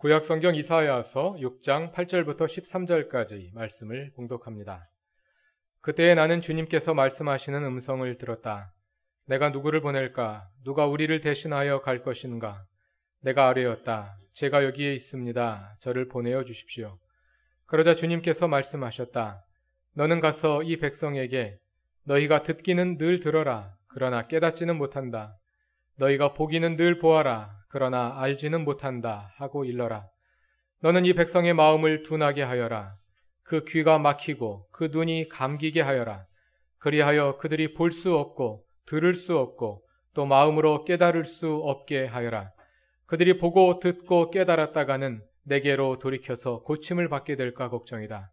구약 성경 이사야서 6장 8절부터 13절까지 말씀을 공독합니다. 그때에 나는 주님께서 말씀하시는 음성을 들었다. 내가 누구를 보낼까? 누가 우리를 대신하여 갈 것인가? 내가 아뢰었다. 제가 여기에 있습니다. 저를 보내어 주십시오. 그러자 주님께서 말씀하셨다. 너는 가서 이 백성에게 너희가 듣기는 늘 들어라. 그러나 깨닫지는 못한다. 너희가 보기는 늘 보아라. 그러나 알지는 못한다. 하고 일러라. 너는 이 백성의 마음을 둔하게 하여라. 그 귀가 막히고 그 눈이 감기게 하여라. 그리하여 그들이 볼 수 없고 들을 수 없고 또 마음으로 깨달을 수 없게 하여라. 그들이 보고 듣고 깨달았다가는 내게로 돌이켜서 고침을 받게 될까 걱정이다.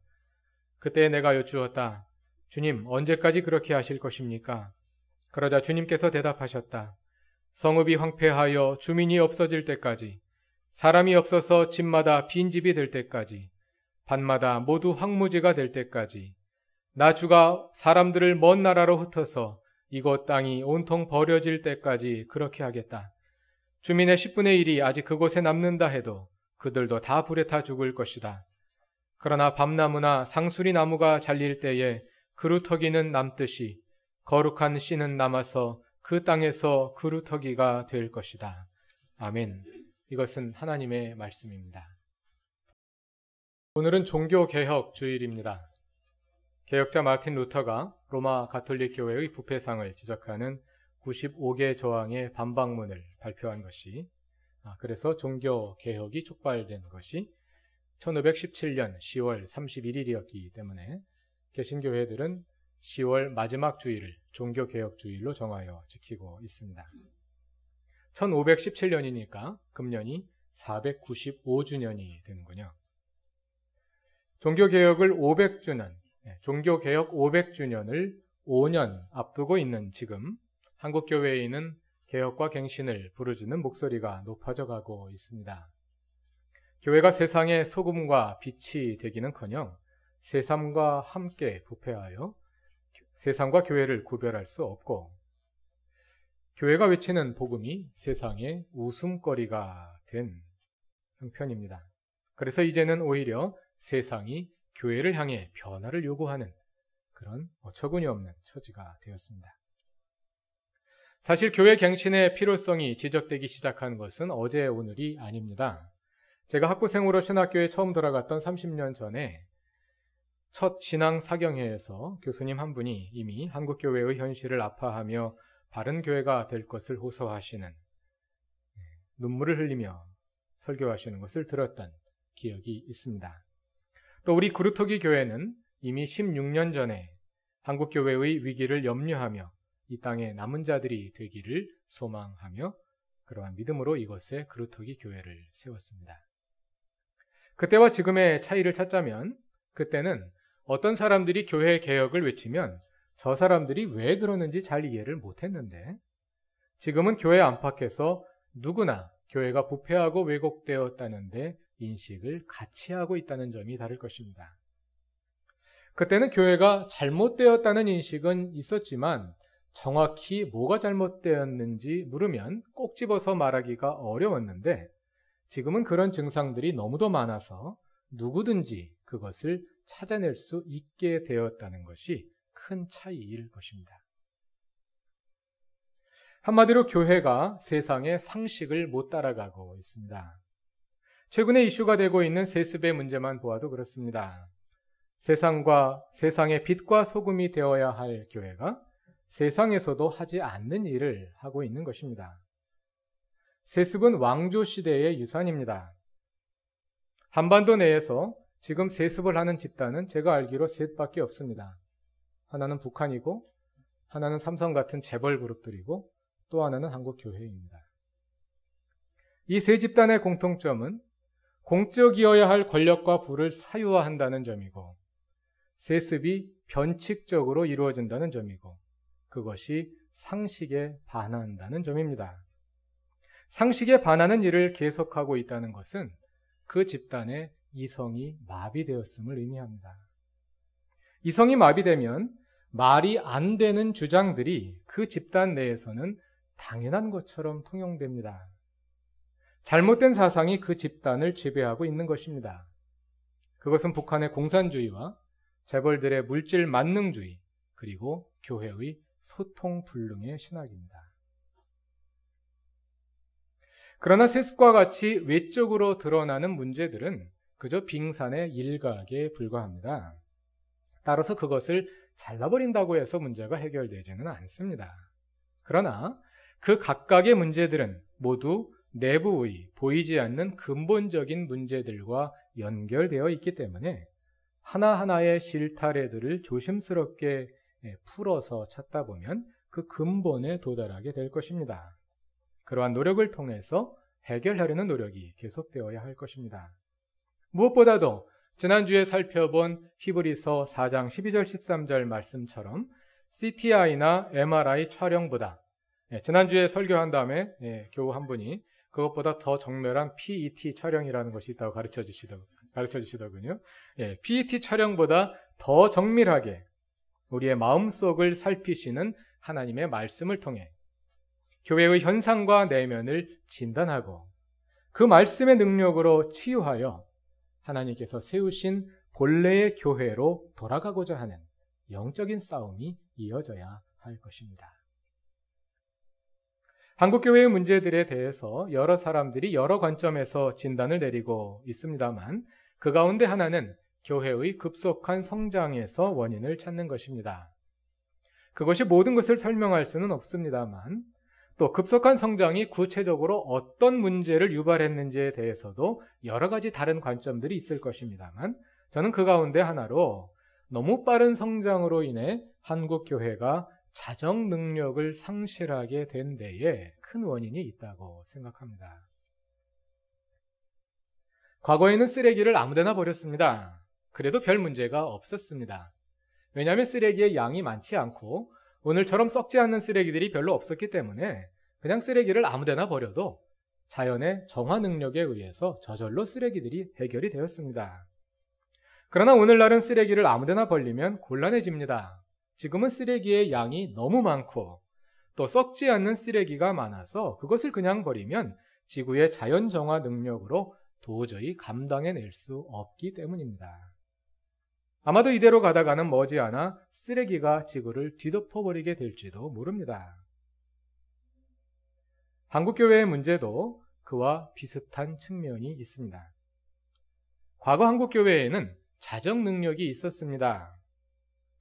그때 내가 여쭈었다. 주님, 언제까지 그렇게 하실 것입니까? 그러자 주님께서 대답하셨다. 성읍이 황폐하여 주민이 없어질 때까지, 사람이 없어서 집마다 빈집이 될 때까지, 밤마다 모두 황무지가 될 때까지, 나 주가 사람들을 먼 나라로 흩어서 이곳 땅이 온통 버려질 때까지 그렇게 하겠다. 주민의 10분의 1이 아직 그곳에 남는다 해도 그들도 다 불에 타 죽을 것이다. 그러나 밤나무나 상수리 나무가 잘릴 때에 그루터기는 남듯이 거룩한 씨는 남아서 그 땅에서 그루터기가 될 것이다. 아멘. 이것은 하나님의 말씀입니다. 오늘은 종교개혁 주일입니다. 개혁자 마틴 루터가 로마 가톨릭 교회의 부패상을 지적하는 95개 조항의 반박문을 발표한 것이 아, 그래서 종교 개혁이 촉발된 것이 1517년 10월 31일이었기 때문에 개신교회들은 10월 마지막 주일을 종교 개혁 주일로 정하여 지키고 있습니다. 1517년이니까 금년이 495주년이 되는군요. 종교 개혁을 500주년, 종교 개혁 500주년을 5년 앞두고 있는 지금 한국 교회에는 개혁과 갱신을 부르주는 목소리가 높아져 가고 있습니다. 교회가 세상의 소금과 빛이 되기는커녕 세상과 함께 부패하여 세상과 교회를 구별할 수 없고 교회가 외치는 복음이 세상의 웃음거리가 된 형편입니다. 그래서 이제는 오히려 세상이 교회를 향해 변화를 요구하는 그런 어처구니 없는 처지가 되었습니다. 사실 교회 갱신의 필요성이 지적되기 시작한 것은 어제 오늘이 아닙니다. 제가 학부생으로 신학교에 처음 들어갔던 30년 전에 첫 신앙 사경회에서 교수님 한 분이 이미 한국 교회의 현실을 아파하며 바른 교회가 될 것을 호소하시는 예, 눈물을 흘리며 설교하시는 것을 들었던 기억이 있습니다. 또 우리 구루토기 교회는 이미 16년 전에 한국 교회의 위기를 염려하며 이 땅에 남은 자들이 되기를 소망하며 그러한 믿음으로 이것에 그루터기 교회를 세웠습니다. 그때와 지금의 차이를 찾자면 그때는 어떤 사람들이 교회 개혁을 외치면 저 사람들이 왜 그러는지 잘 이해를 못했는데 지금은 교회 안팎에서 누구나 교회가 부패하고 왜곡되었다는데 인식을 같이 하고 있다는 점이 다를 것입니다. 그때는 교회가 잘못되었다는 인식은 있었지만 정확히 뭐가 잘못되었는지 물으면 꼭 집어서 말하기가 어려웠는데 지금은 그런 증상들이 너무도 많아서 누구든지 그것을 찾아낼 수 있게 되었다는 것이 큰 차이일 것입니다. 한마디로 교회가 세상의 상식을 못 따라가고 있습니다. 최근에 이슈가 되고 있는 세습의 문제만 보아도 그렇습니다. 세상과 세상의 빛과 소금이 되어야 할 교회가 세상에서도 하지 않는 일을 하고 있는 것입니다. 세습은 왕조 시대의 유산입니다. 한반도 내에서 지금 세습을 하는 집단은 제가 알기로 셋밖에 없습니다. 하나는 북한이고, 하나는 삼성 같은 재벌 그룹들이고, 또 하나는 한국 교회입니다. 이 세 집단의 공통점은 공적이어야 할 권력과 부를 사유화한다는 점이고, 세습이 변칙적으로 이루어진다는 점이고, 그것이 상식에 반한다는 점입니다. 상식에 반하는 일을 계속하고 있다는 것은 그 집단의 이성이 마비되었음을 의미합니다. 이성이 마비되면 말이 안 되는 주장들이 그 집단 내에서는 당연한 것처럼 통용됩니다. 잘못된 사상이 그 집단을 지배하고 있는 것입니다. 그것은 북한의 공산주의와 재벌들의 물질 만능주의, 그리고 교회의 소통 불능의 신학입니다. 그러나 세습과 같이 외적으로 드러나는 문제들은 그저 빙산의 일각에 불과합니다. 따라서 그것을 잘라버린다고 해서 문제가 해결되지는 않습니다. 그러나 그 각각의 문제들은 모두 내부의 보이지 않는 근본적인 문제들과 연결되어 있기 때문에 하나하나의 실타래들을 조심스럽게 풀어서 찾다 보면 그 근본에 도달하게 될 것입니다. 그러한 노력을 통해서 해결하려는 노력이 계속되어야 할 것입니다. 무엇보다도 지난주에 살펴본 히브리서 4장 12절 13절 말씀처럼 CTI나 MRI 촬영보다 예, 지난주에 설교한 다음에 예, 교우 한 분이 그것보다 더 정밀한 PET 촬영이라는 것이 있다고 가르쳐 주시더, 가르쳐 주시더군요. 예, PET 촬영보다 더 정밀하게 우리의 마음속을 살피시는 하나님의 말씀을 통해 교회의 현상과 내면을 진단하고 그 말씀의 능력으로 치유하여 하나님께서 세우신 본래의 교회로 돌아가고자 하는 영적인 싸움이 이어져야 할 것입니다. 한국교회의 문제들에 대해서 여러 사람들이 여러 관점에서 진단을 내리고 있습니다만 그 가운데 하나는 교회의 급속한 성장에서 원인을 찾는 것입니다. 그것이 모든 것을 설명할 수는 없습니다만 또 급속한 성장이 구체적으로 어떤 문제를 유발했는지에 대해서도 여러 가지 다른 관점들이 있을 것입니다만 저는 그 가운데 하나로 너무 빠른 성장으로 인해 한국 교회가 자정 능력을 상실하게 된 데에 큰 원인이 있다고 생각합니다. 과거에는 쓰레기를 아무데나 버렸습니다. 그래도 별 문제가 없었습니다. 왜냐하면 쓰레기의 양이 많지 않고 오늘처럼 썩지 않는 쓰레기들이 별로 없었기 때문에 그냥 쓰레기를 아무데나 버려도 자연의 정화 능력에 의해서 저절로 쓰레기들이 해결이 되었습니다. 그러나 오늘날은 쓰레기를 아무데나 벌리면 곤란해집니다. 지금은 쓰레기의 양이 너무 많고 또 썩지 않는 쓰레기가 많아서 그것을 그냥 버리면 지구의 자연 정화 능력으로 도저히 감당해낼 수 없기 때문입니다. 아마도 이대로 가다가는 머지않아 쓰레기가 지구를 뒤덮어버리게 될지도 모릅니다. 한국교회의 문제도 그와 비슷한 측면이 있습니다. 과거 한국교회에는 자정 능력이 있었습니다.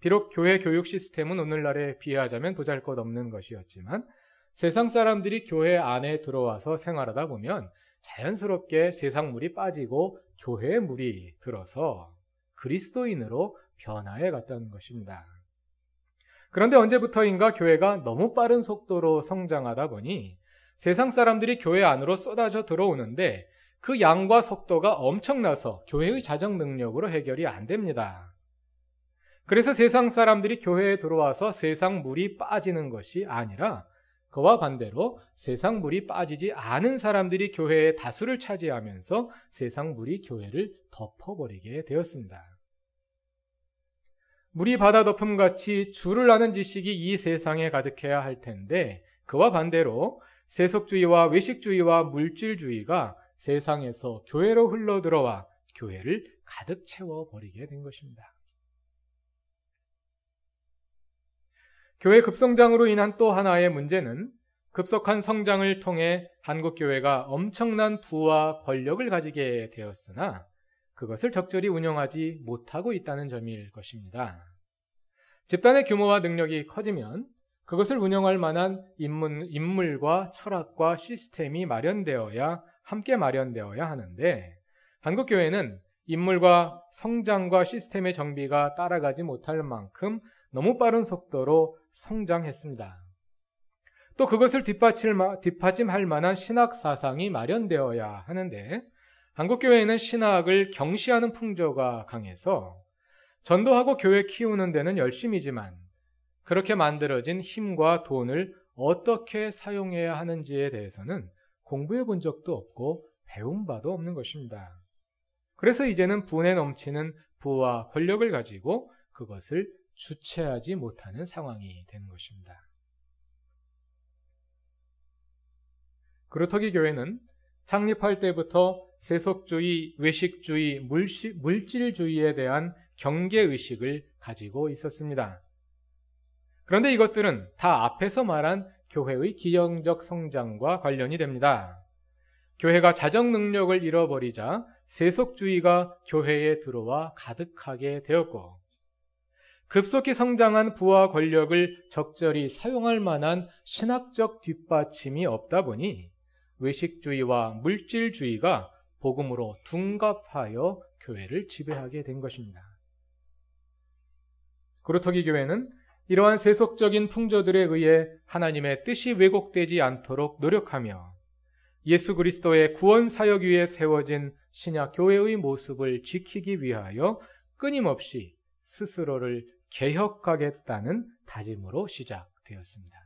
비록 교회 교육 시스템은 오늘날에 비하하자면 보잘 것 없는 것이었지만 세상 사람들이 교회 안에 들어와서 생활하다 보면 자연스럽게 세상 물이 빠지고 교회의 물이 들어서 그리스도인으로 변화해 갔다는 것입니다. 그런데 언제부터인가 교회가 너무 빠른 속도로 성장하다 보니 세상 사람들이 교회 안으로 쏟아져 들어오는데 그 양과 속도가 엄청나서 교회의 자정 능력으로 해결이 안 됩니다. 그래서 세상 사람들이 교회에 들어와서 세상 물이 빠지는 것이 아니라 그와 반대로 세상 물이 빠지지 않은 사람들이 교회의 다수를 차지하면서 세상 물이 교회를 덮어버리게 되었습니다. 물이 바다 덮음 같이 줄을 아는 지식이 이 세상에 가득해야 할 텐데 그와 반대로 세속주의와 외식주의와 물질주의가 세상에서 교회로 흘러들어와 교회를 가득 채워버리게 된 것입니다. 교회 급성장으로 인한 또 하나의 문제는 급속한 성장을 통해 한국교회가 엄청난 부와 권력을 가지게 되었으나 그것을 적절히 운영하지 못하고 있다는 점일 것입니다. 집단의 규모와 능력이 커지면 그것을 운영할 만한 인문, 인물과 철학과 시스템이 마련되어야 함께 마련되어야 하는데 한국교회는 인물과 성장과 시스템의 정비가 따라가지 못할 만큼 너무 빠른 속도로 성장했습니다. 또 그것을 뒷받침할 만한 신학 사상이 마련되어야 하는데 한국교회에는 신학을 경시하는 풍조가 강해서 전도하고 교회 키우는 데는 열심이지만 그렇게 만들어진 힘과 돈을 어떻게 사용해야 하는지에 대해서는 공부해 본 적도 없고 배운 바도 없는 것입니다. 그래서 이제는 분에 넘치는 부와 권력을 가지고 그것을 주체하지 못하는 상황이 되는 것입니다. 그루터기 교회는 창립할 때부터 세속주의, 외식주의, 물시, 물질주의에 대한 경계의식을 가지고 있었습니다. 그런데 이것들은 다 앞에서 말한 교회의 기형적 성장과 관련이 됩니다. 교회가 자정 능력을 잃어버리자 세속주의가 교회에 들어와 가득하게 되었고, 급속히 성장한 부와 권력을 적절히 사용할 만한 신학적 뒷받침이 없다 보니 외식주의와 물질주의가 복음으로 둔갑하여 교회를 지배하게 된 것입니다. 그루터기 교회는 이러한 세속적인 풍조들에 의해 하나님의 뜻이 왜곡되지 않도록 노력하며 예수 그리스도의 구원 사역 위에 세워진 신약 교회의 모습을 지키기 위하여 끊임없이 스스로를 개혁하겠다는 다짐으로 시작되었습니다.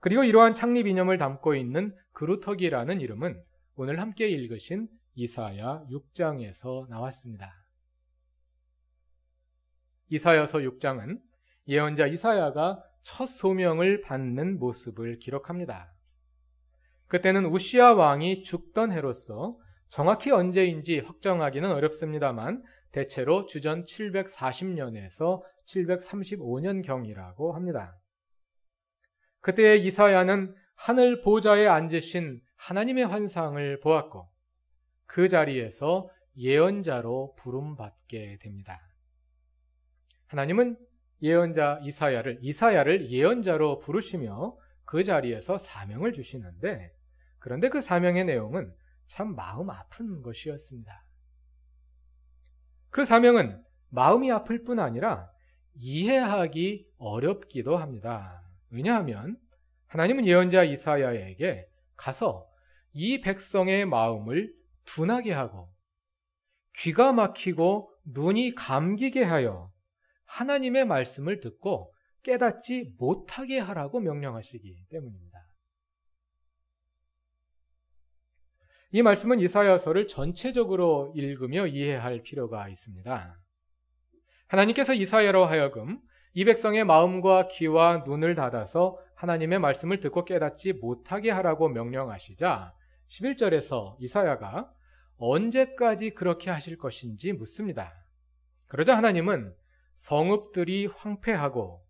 그리고 이러한 창립 이념을 담고 있는 그루터기라는 이름은 오늘 함께 읽으신 이사야 6장에서 나왔습니다. 이사야서 6장은 예언자 이사야가 첫 소명을 받는 모습을 기록합니다. 그때는 우시아 왕이 죽던 해로서 정확히 언제인지 확정하기는 어렵습니다만 대체로 주전 740년에서 735년경이라고 합니다. 그때 이사야는 하늘 보좌에 앉으신 하나님의 환상을 보았고 그 자리에서 예언자로 부름받게 됩니다. 하나님은 예언자 이사야를 이사야를 예언자로 부르시며 그 자리에서 사명을 주시는데 그런데 그 사명의 내용은 참 마음 아픈 것이었습니다. 그 사명은 마음이 아플 뿐 아니라 이해하기 어렵기도 합니다. 왜냐하면 하나님은 예언자 이사야에게 가서 이 백성의 마음을 둔하게 하고 귀가 막히고 눈이 감기게 하여 하나님의 말씀을 듣고 깨닫지 못하게 하라고 명령하시기 때문입니다. 이 말씀은 이사야서를 전체적으로 읽으며 이해할 필요가 있습니다. 하나님께서 이사야로 하여금 이 백성의 마음과 귀와 눈을 닫아서 하나님의 말씀을 듣고 깨닫지 못하게 하라고 명령하시자 11절에서 이사야가 언제까지 그렇게 하실 것인지 묻습니다. 그러자 하나님은 성읍들이 황폐하고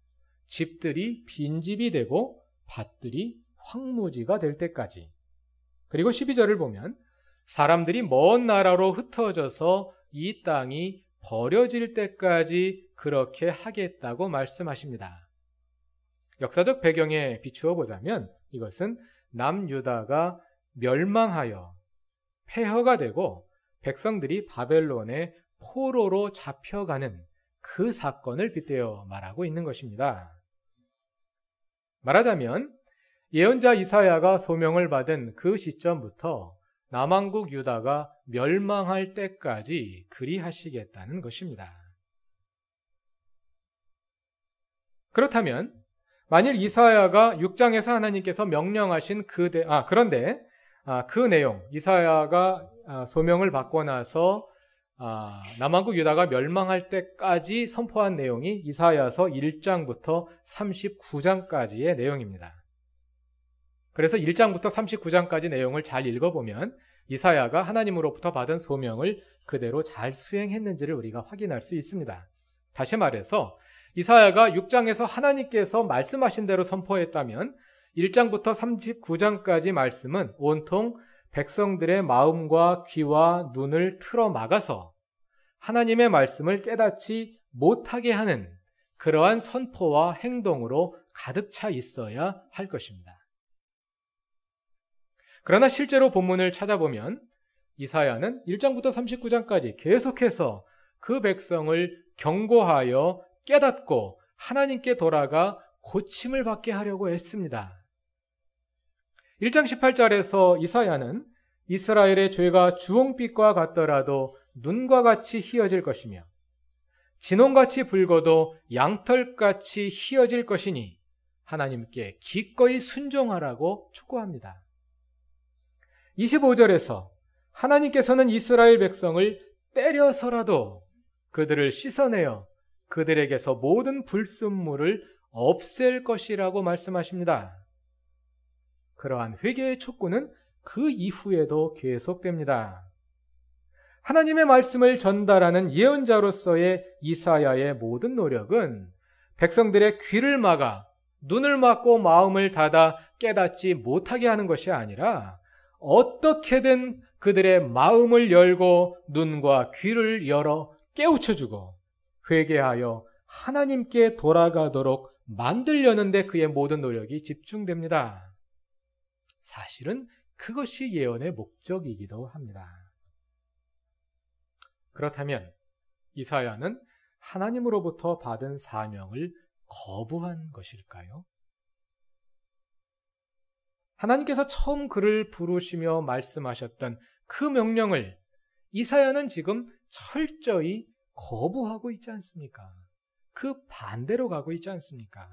집들이 빈집이 되고 밭들이 황무지가 될 때까지 그리고 12절을 보면 사람들이 먼 나라로 흩어져서 이 땅이 버려질 때까지 그렇게 하겠다고 말씀하십니다. 역사적 배경에 비추어 보자면 이것은 남유다가 멸망하여 폐허가 되고 백성들이 바벨론의 포로로 잡혀가는 그 사건을 빗대어 말하고 있는 것입니다. 말하자면 예언자 이사야가 소명을 받은 그 시점부터 남왕국 유다가 멸망할 때까지 그리하시겠다는 것입니다. 그렇다면 만일 이사야가 6장에서 하나님께서 명령하신 그 대, 아 그런데 아, 그 내용 이사야가 아, 소명을 받고 나서 아, 남한국 유다가 멸망할 때까지 선포한 내용이 이사야서 1장부터 39장까지의 내용입니다. 그래서 1장부터 39장까지 내용을 잘 읽어보면 이사야가 하나님으로부터 받은 소명을 그대로 잘 수행했는지를 우리가 확인할 수 있습니다. 다시 말해서 이사야가 6장에서 하나님께서 말씀하신 대로 선포했다면 1장부터 39장까지 말씀은 온통 백성들의 마음과 귀와 눈을 틀어 막아서 하나님의 말씀을 깨닫지 못하게 하는 그러한 선포와 행동으로 가득 차 있어야 할 것입니다. 그러나 실제로 본문을 찾아보면 이사야는 1장부터 39장까지 계속해서 그 백성을 경고하여 깨닫고 하나님께 돌아가 고침을 받게 하려고 했습니다. 1장 18절에서 이사야는 이스라엘의 죄가 주홍빛과 같더라도 눈과 같이 희어질 것이며 진홍같이 붉어도 양털같이 희어질 것이니 하나님께 기꺼이 순종하라고 촉구합니다. 25절에서 하나님께서는 이스라엘 백성을 때려서라도 그들을 씻어내어 그들에게서 모든 불순물을 없앨 것이라고 말씀하십니다. 그러한 회개의 촉구는 그 이후에도 계속됩니다. 하나님의 말씀을 전달하는 예언자로서의 이사야의 모든 노력은 백성들의 귀를 막아 눈을 막고 마음을 닫아 깨닫지 못하게 하는 것이 아니라 어떻게든 그들의 마음을 열고 눈과 귀를 열어 깨우쳐주고 회개하여 하나님께 돌아가도록 만들려는데 그의 모든 노력이 집중됩니다. 사실은 그것이 예언의 목적이기도 합니다. 그렇다면 이사야는 하나님으로부터 받은 사명을 거부한 것일까요? 하나님께서 처음 그를 부르시며 말씀하셨던 그 명령을 이사야는 지금 철저히 거부하고 있지 않습니까? 그 반대로 가고 있지 않습니까?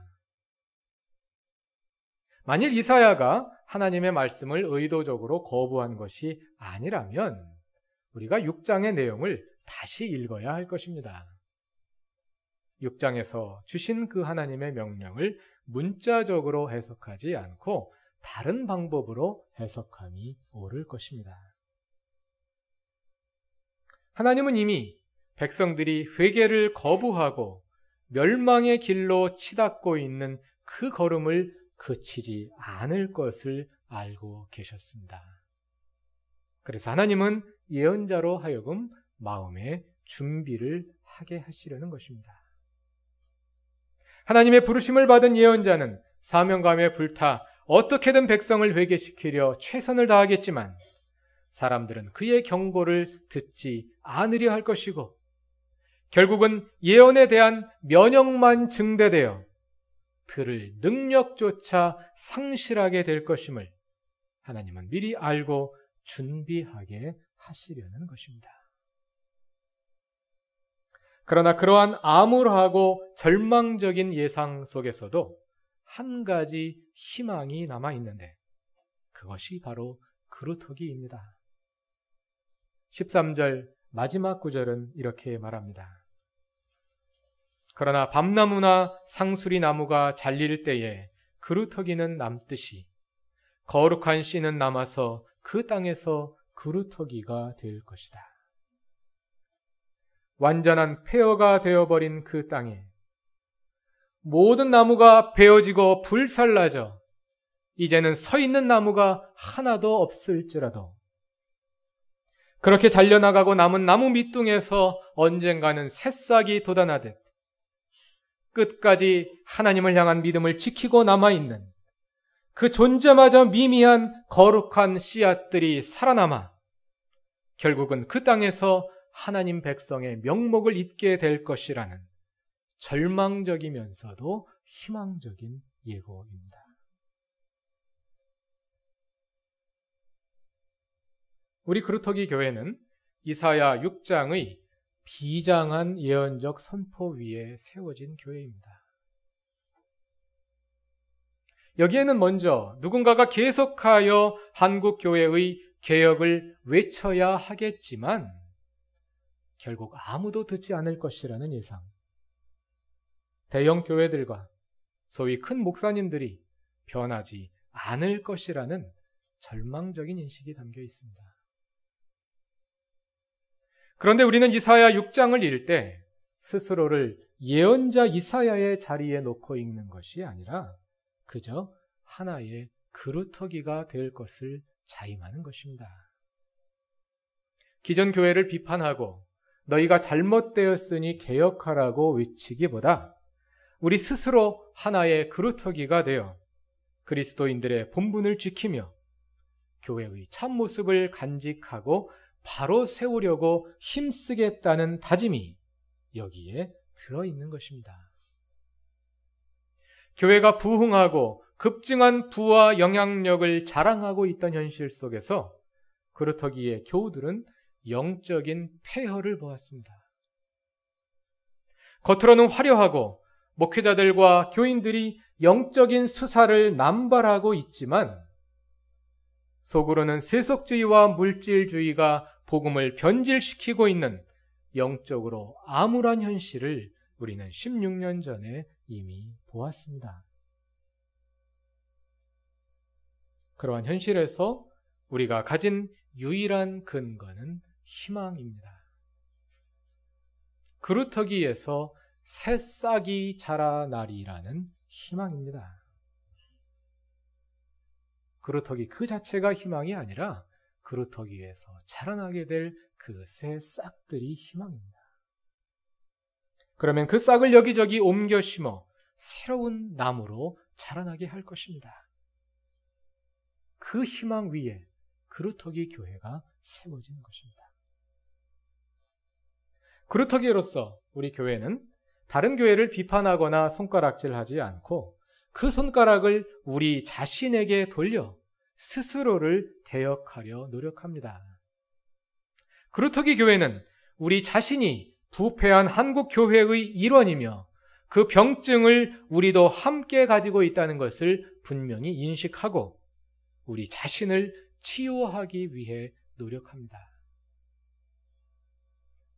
만일 이사야가 하나님의 말씀을 의도적으로 거부한 것이 아니라면 우리가 6장의 내용을 다시 읽어야 할 것입니다. 6장에서 주신 그 하나님의 명령을 문자적으로 해석하지 않고 다른 방법으로 해석함이 옳을 것입니다. 하나님은 이미 백성들이 회개를 거부하고 멸망의 길로 치닫고 있는 그 걸음을 그치지 않을 것을 알고 계셨습니다. 그래서 하나님은 예언자로 하여금 마음의 준비를 하게 하시려는 것입니다. 하나님의 부르심을 받은 예언자는 사명감에 불타 어떻게든 백성을 회개시키려 최선을 다하겠지만 사람들은 그의 경고를 듣지 않으려 할 것이고 결국은 예언에 대한 면역만 증대되어 들을 능력조차 상실하게 될 것임을 하나님은 미리 알고 준비하게 하시려는 것입니다. 그러나 그러한 암울하고 절망적인 예상 속에서도 한 가지 희망이 남아 있는데 그것이 바로 그루터기입니다. 13절 마지막 구절은 이렇게 말합니다. 그러나 밤나무나 상수리 나무가 잘릴 때에 그루터기는 남듯이 거룩한 씨는 남아서 그 땅에서 그루터기가 될 것이다. 완전한 폐허가 되어버린 그 땅에 모든 나무가 베어지고 불살라져 이제는 서 있는 나무가 하나도 없을지라도 그렇게 잘려나가고 남은 나무 밑둥에서 언젠가는 새싹이 돋아나듯 끝까지 하나님을 향한 믿음을 지키고 남아있는 그 존재마저 미미한 거룩한 씨앗들이 살아남아 결국은 그 땅에서 하나님 백성의 명목을 잇게 될 것이라는 절망적이면서도 희망적인 예고입니다. 우리 그루터기 교회는 이사야 6장의 비장한 예언적 선포 위에 세워진 교회입니다. 여기에는 먼저 누군가가 계속하여 한국 교회의 개혁을 외쳐야 하겠지만 결국 아무도 듣지 않을 것이라는 예상. 대형 교회들과 소위 큰 목사님들이 변하지 않을 것이라는 절망적인 인식이 담겨 있습니다. 그런데 우리는 이사야 6장을 읽을 때 스스로를 예언자 이사야의 자리에 놓고 읽는 것이 아니라 그저 하나의 그루터기가 될 것을 자임하는 것입니다. 기존 교회를 비판하고 너희가 잘못되었으니 개혁하라고 외치기보다 우리 스스로 하나의 그루터기가 되어 그리스도인들의 본분을 지키며 교회의 참모습을 간직하고 바로 세우려고 힘쓰겠다는 다짐이 여기에 들어 있는 것입니다. 교회가 부흥하고 급증한 부와 영향력을 자랑하고 있던 현실 속에서 그렇더기에 교우들은 영적인 폐허를 보았습니다. 겉으로는 화려하고 목회자들과 교인들이 영적인 수사를 남발하고 있지만 속으로는 세속주의와 물질주의가 복음을 변질시키고 있는 영적으로 암울한 현실을 우리는 16년 전에 이미 보았습니다. 그러한 현실에서 우리가 가진 유일한 근거는 희망입니다. 그루터기에서 새싹이 자라나리라는 희망입니다. 그루터기 그 자체가 희망이 아니라 그루터기에서 자라나게 될 그 새 싹들이 희망입니다. 그러면 그 싹을 여기저기 옮겨 심어 새로운 나무로 자라나게 할 것입니다. 그 희망 위에 그루터기 교회가 세워진 것입니다. 그루터기로서 우리 교회는 다른 교회를 비판하거나 손가락질하지 않고 그 손가락을 우리 자신에게 돌려 스스로를 개혁하려 노력합니다. 그루터기 교회는 우리 자신이 부패한 한국 교회의 일원이며 그 병증을 우리도 함께 가지고 있다는 것을 분명히 인식하고 우리 자신을 치유하기 위해 노력합니다.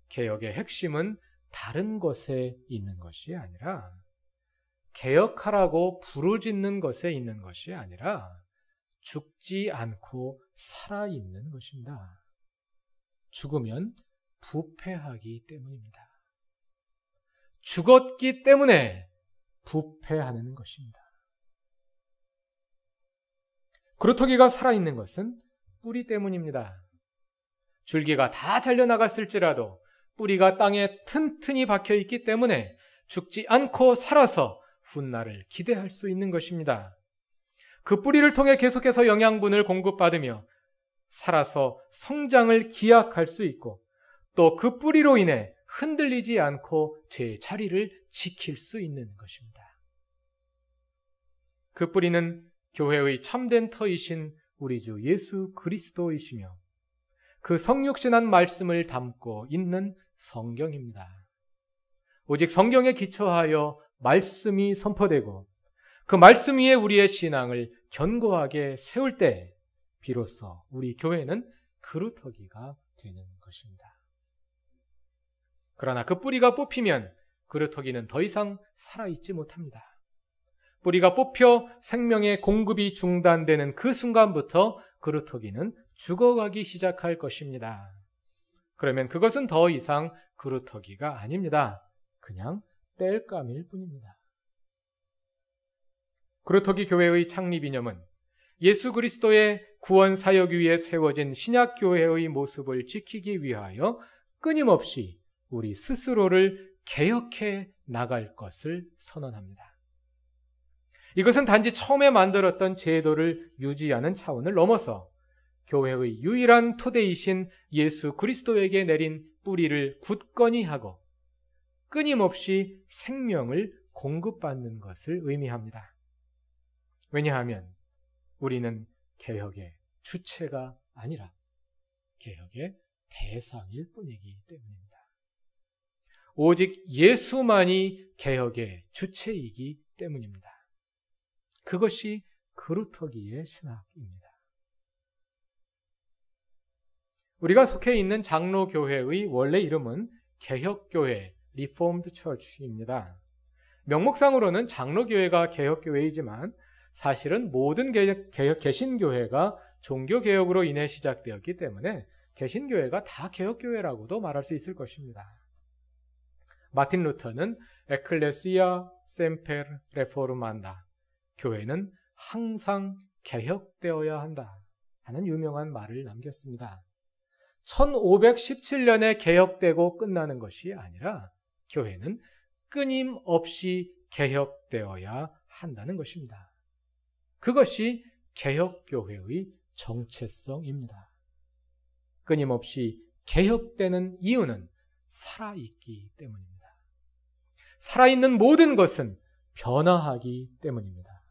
개혁의 핵심은 다른 것에 있는 것이 아니라 개혁하라고 부르짖는 것에 있는 것이 아니라 죽지 않고 살아있는 것입니다. 죽으면 부패하기 때문입니다. 죽었기 때문에 부패하는 것입니다. 그루터기가 살아있는 것은 뿌리 때문입니다. 줄기가 다 잘려나갔을지라도 뿌리가 땅에 튼튼히 박혀 있기 때문에 죽지 않고 살아서 훗날을 기대할 수 있는 것입니다. 그 뿌리를 통해 계속해서 영양분을 공급받으며 살아서 성장을 기약할 수 있고 또 그 뿌리로 인해 흔들리지 않고 제 자리를 지킬 수 있는 것입니다. 그 뿌리는 교회의 참된 터이신 우리 주 예수 그리스도이시며 그 성육신한 말씀을 담고 있는 성경입니다. 오직 성경에 기초하여 말씀이 선포되고 그 말씀 위에 우리의 신앙을 견고하게 세울 때 비로소 우리 교회는 그루터기가 되는 것입니다. 그러나 그 뿌리가 뽑히면 그루터기는 더 이상 살아있지 못합니다. 뿌리가 뽑혀 생명의 공급이 중단되는 그 순간부터 그루터기는 죽어가기 시작할 것입니다. 그러면 그것은 더 이상 그루터기가 아닙니다. 그냥 땔감일 뿐입니다. 그루터기 교회의 창립 이념은 예수 그리스도의 구원 사역 위에 세워진 신약 교회의 모습을 지키기 위하여 끊임없이 우리 스스로를 개혁해 나갈 것을 선언합니다. 이것은 단지 처음에 만들었던 제도를 유지하는 차원을 넘어서 교회의 유일한 토대이신 예수 그리스도에게 내린 뿌리를 굳건히 하고 끊임없이 생명을 공급받는 것을 의미합니다. 왜냐하면 우리는 개혁의 주체가 아니라 개혁의 대상일 뿐이기 때문입니다. 오직 예수만이 개혁의 주체이기 때문입니다. 그것이 그루터기의 신학입니다. 우리가 속해 있는 장로교회의 원래 이름은 개혁교회, Reformed Church입니다. 명목상으로는 장로교회가 개혁교회이지만 사실은 모든 개혁, 개혁, 개신교회가 종교개혁으로 인해 시작되었기 때문에 개신교회가 다 개혁교회라고도 말할 수 있을 것입니다. 마틴 루터는 에클레시아 셈페르 레포르만다 교회는 항상 개혁되어야 한다 하는 유명한 말을 남겼습니다. 1517년에 개혁되고 끝나는 것이 아니라 교회는 끊임없이 개혁되어야 한다는 것입니다. 그것이 개혁교회의 정체성입니다. 끊임없이 개혁되는 이유는 살아있기 때문입니다. 살아있는 모든 것은 변화하기 때문입니다.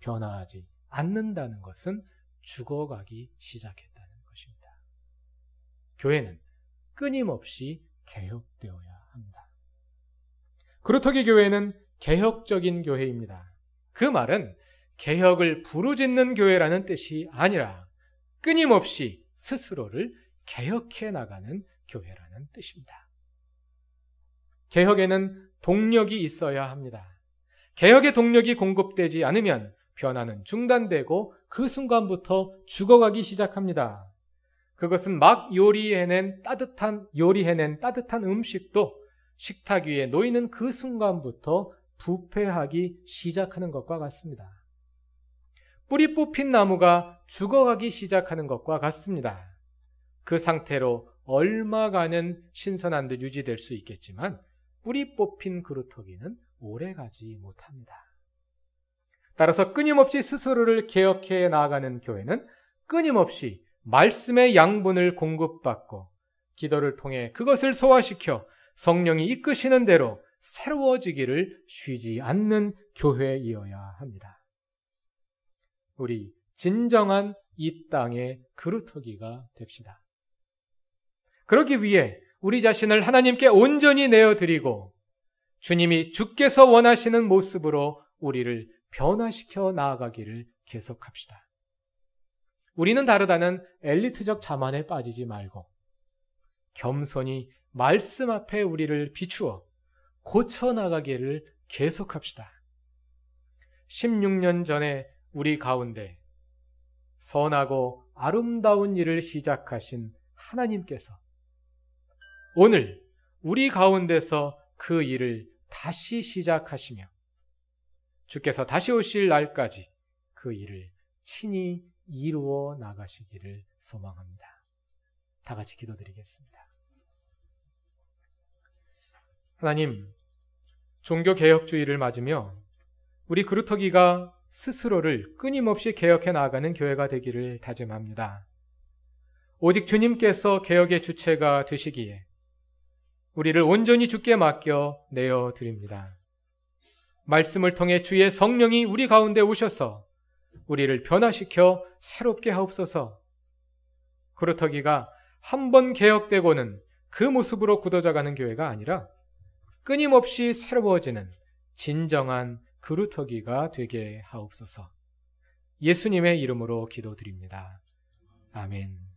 변화하지 않는다는 것은 죽어가기 시작했다는 것입니다. 교회는 끊임없이 개혁되어야 합니다. 그루터기 교회는 개혁적인 교회입니다. 그 말은 개혁을 부르짖는 교회라는 뜻이 아니라 끊임없이 스스로를 개혁해 나가는 교회라는 뜻입니다. 개혁에는 동력이 있어야 합니다. 개혁의 동력이 공급되지 않으면 변화는 중단되고 그 순간부터 죽어가기 시작합니다. 그것은 막 요리해낸 따뜻한 요리해낸 따뜻한 음식도 식탁 위에 놓이는 그 순간부터 부패하기 시작하는 것과 같습니다. 뿌리 뽑힌 나무가 죽어가기 시작하는 것과 같습니다. 그 상태로 얼마간은 신선한 듯 유지될 수 있겠지만 뿌리 뽑힌 그루터기는 오래가지 못합니다. 따라서 끊임없이 스스로를 개혁해 나아가는 교회는 끊임없이 말씀의 양분을 공급받고 기도를 통해 그것을 소화시켜 성령이 이끄시는 대로 새로워지기를 쉬지 않는 교회이어야 합니다. 우리 진정한 이 땅의 그루터기가 됩시다. 그러기 위해 우리 자신을 하나님께 온전히 내어드리고 주님이 주께서 원하시는 모습으로 우리를 변화시켜 나아가기를 계속합시다. 우리는 다르다는 엘리트적 자만에 빠지지 말고 겸손히 말씀 앞에 우리를 비추어 고쳐 나가기를 계속합시다. 16년 전에 우리 가운데 선하고 아름다운 일을 시작하신 하나님께서 오늘 우리 가운데서 그 일을 다시 시작하시며 주께서 다시 오실 날까지 그 일을 친히 이루어 나가시기를 소망합니다. 다 같이 기도드리겠습니다. 하나님, 종교개혁주의를 맞으며 우리 그루터기가 스스로를 끊임없이 개혁해 나가는 교회가 되기를 다짐합니다. 오직 주님께서 개혁의 주체가 되시기에 우리를 온전히 주께 맡겨 내어 드립니다. 말씀을 통해 주의 성령이 우리 가운데 오셔서 우리를 변화시켜 새롭게 하옵소서. 그루터기가 한 번 개혁되고는 그 모습으로 굳어져가는 교회가 아니라 끊임없이 새로워지는 진정한 그루터기가 되게 하옵소서. 예수님의 이름으로 기도드립니다. 아멘.